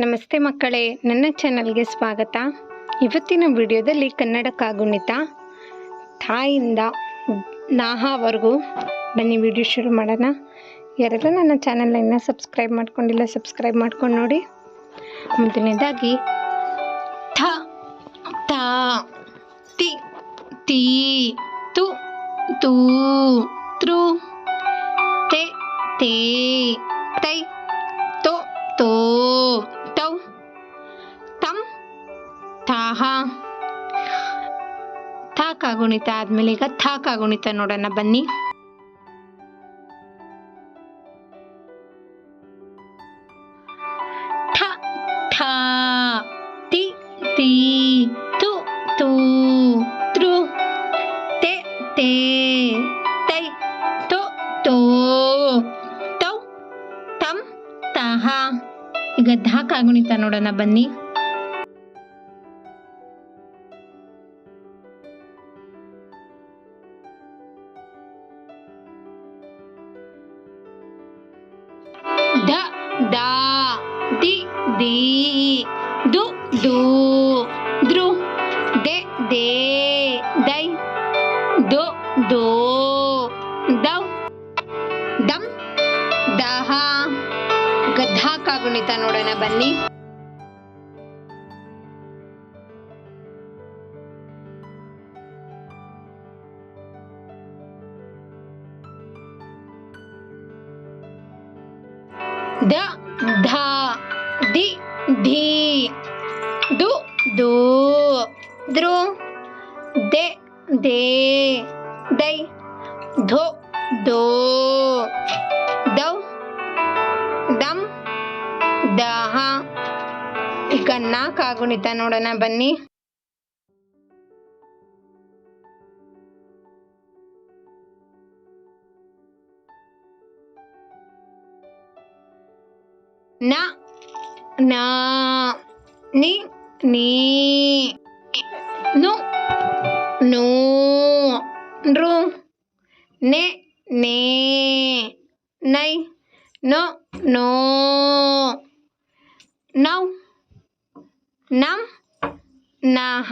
ನಮಸ್ತೆ ಮಕ್ಕಳೇ, ನನ್ನ ಚಾನಲ್ಗೆ ಸ್ವಾಗತ. ಇವತ್ತಿನ ವಿಡಿಯೋದಲ್ಲಿ ಕನ್ನಡ ಕಾಗುಣಿತ ತಾಯಿಂದ ನಾಹಾವರೆಗೂ ಬನ್ನಿ ವಿಡಿಯೋ ಶುರು ಮಾಡೋಣ. ಯಾರೆಲ್ಲ ನನ್ನ ಚಾನಲನ್ನು ಸಬ್ಸ್ಕ್ರೈಬ್ ಮಾಡ್ಕೊಂಡಿಲ್ಲ, ಸಬ್ಸ್ಕ್ರೈಬ್ ಮಾಡ್ಕೊಂಡು ನೋಡಿ. ಮೊದಲನೇದಾಗಿ, ಥ ತಿ ತೀ, ತು, ತೂ, ತೃ ತೆ ತೇ, ತೈ, ತೋ ತೋ, ತೌ. ತಂ ತಾಹ. ಥಾ ಕಾಗುಣಿತ ಆದ್ಮೇಲೆ ಈಗ ಥಾ ಕಾಗುಣಿತ ನೋಡೋಣ, ಬನ್ನಿ. ಈಗ ಧಾ ಕಾಗುಣಿತ ನೋಡೋಣ, ಬನ್ನಿ. ದ, ದಾ, ದಿ ದಿ, ದು, ದ್ರು, ದೆ, ದೇ, ದೈ, ದು, ದೊ, ದೌ, ದಂ, ದಹ ಗದ್ದ ಕಾಗುಣಿತ ನೋಡೋಣ ಬನ್ನಿ. ದ, ಧ ದಿ ಧಿ, ದು ದು, ದ್ರು, ದೆ, ದೇ, ದೈ, ಧೋ, ದೋ, ದೌ, ದಂ, ದಹ. ಈಗ ನಾಲ್ಕು ಆಗುಣಿತ ನೋಡೋಣ ಬನ್ನಿ. ನ ನ ನಿ ನೀ ನು ನೂ ನೃ ನೆ ನೇ ನೈ ನೋ ನೋ ನೌ ನಂ ನಹ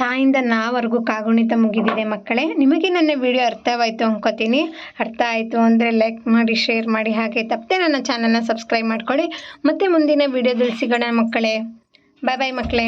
ತಾಯಿಂದ ನಾವರೆಗೂ ಕಾಗುಣಿತ ಮುಗಿದಿದೆ ಮಕ್ಕಳೇ. ನಿಮಗೆ ನನ್ನ ವಿಡಿಯೋ ಅರ್ಥವಾಯಿತು ಅನ್ಕೋತೀನಿ. ಅರ್ಥ ಆಯಿತು ಅಂದರೆ ಲೈಕ್ ಮಾಡಿ ಶೇರ್ ಮಾಡಿ, ಹಾಗೆ ತಪ್ಪದೆ ನನ್ನ ಚಾನಲ್ನ ಸಬ್ಸ್ಕ್ರೈಬ್ ಮಾಡ್ಕೊಳ್ಳಿ. ಮತ್ತೆ ಮುಂದಿನ ವಿಡಿಯೋದಲ್ಲಿ ಸಿಗೋಣ ಮಕ್ಕಳೇ. ಬಾಯ್ ಬಾಯ್ ಮಕ್ಕಳೇ.